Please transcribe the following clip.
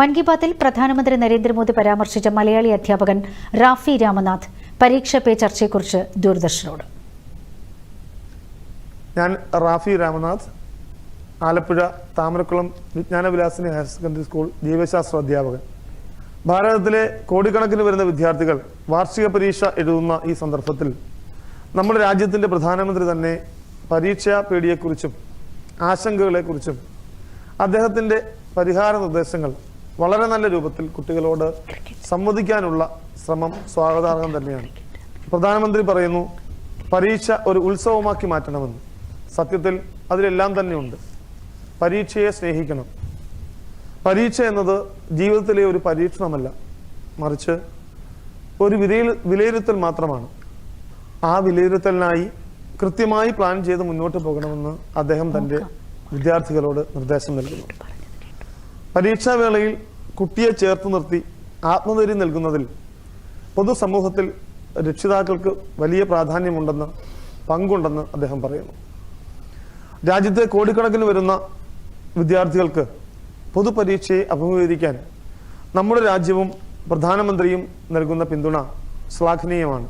മൻ കി ബാത്തിൽ പ്രധാനമന്ത്രി നരേന്ദ്രമോദി പരാമർശിച്ച മലയാളി അധ്യാപകൻ റാഫി രാമനാഥ് പരീക്ഷ പേ ചർച്ചയെക്കുറിച്ച് ദൂരദർശനോട്. ഞാൻ Rafi Ramanath Alappuzha Thamarakulam Vijnanavilasini higher secondary school ജീവശാസ്ത്ര അധ്യാപകൻ. ഭാരതത്തിലെ കോടിക്കണക്കിന് വരുന്ന വിദ്യാർത്ഥികൾ വാർഷിക പരീക്ഷ എഴുതുന്ന ഈ സന്ദർഭത്തിൽ നമ്മുടെ രാജ്യത്തിന്റെ പ്രധാനമന്ത്രി തന്നെ പരീക്ഷാ പേടിയെക്കുറിച്ചും ആശങ്കകളെക്കുറിച്ചും അദ്ദേഹത്തിന്റെ പരിഹാര നിർദ്ദേശങ്ങൾ വളരെ നല്ല രൂപത്തിൽ കുട്ടികളോട് സംവദിക്കാനുള്ള ശ്രമം സ്വാഗതാർഹം തന്നെയാണ്. പ്രധാനമന്ത്രി പറയുന്നു പരീക്ഷ ഒരു ഉത്സവമാക്കി മാറ്റണമെന്ന്. സത്യത്തിൽ അതിലെല്ലാം തന്നെയുണ്ട്. പരീക്ഷയെ സ്നേഹിക്കണം. പരീക്ഷ എന്നത് ജീവിതത്തിലെ ഒരു പരീക്ഷണമല്ല. മറിച്ച് ഒരു വിലയിൽ വിലയിരുത്തൽ മാത്രമാണ്. ആ വിലയിരുത്തലിനായി കൃത്യമായി പ്ലാൻ ചെയ്ത് മുന്നോട്ട് പോകണമെന്ന് അദ്ദേഹം തന്റെ വിദ്യാർത്ഥികളോട് നിർദ്ദേശം നൽകുന്നു. പരീക്ഷാവേളയിൽ കുട്ടിയെ ചേർത്ത് നിർത്തി ആത്മധൈര്യം നൽകുന്നതിൽ പൊതുസമൂഹത്തിൽ രക്ഷിതാക്കൾക്ക് വലിയ പ്രാധാന്യമുണ്ടെന്ന് പങ്കുണ്ടെന്ന് അദ്ദേഹം പറയുന്നു. രാജ്യത്തെ കോടിക്കണക്കിന് വരുന്ന വിദ്യാർത്ഥികൾക്ക് പൊതുപരീക്ഷയെ അഭിമുഖീകരിക്കാൻ നമ്മുടെ രാജ്യവും പ്രധാനമന്ത്രിയും നൽകുന്ന പിന്തുണ ശ്ലാഘനീയമാണ്.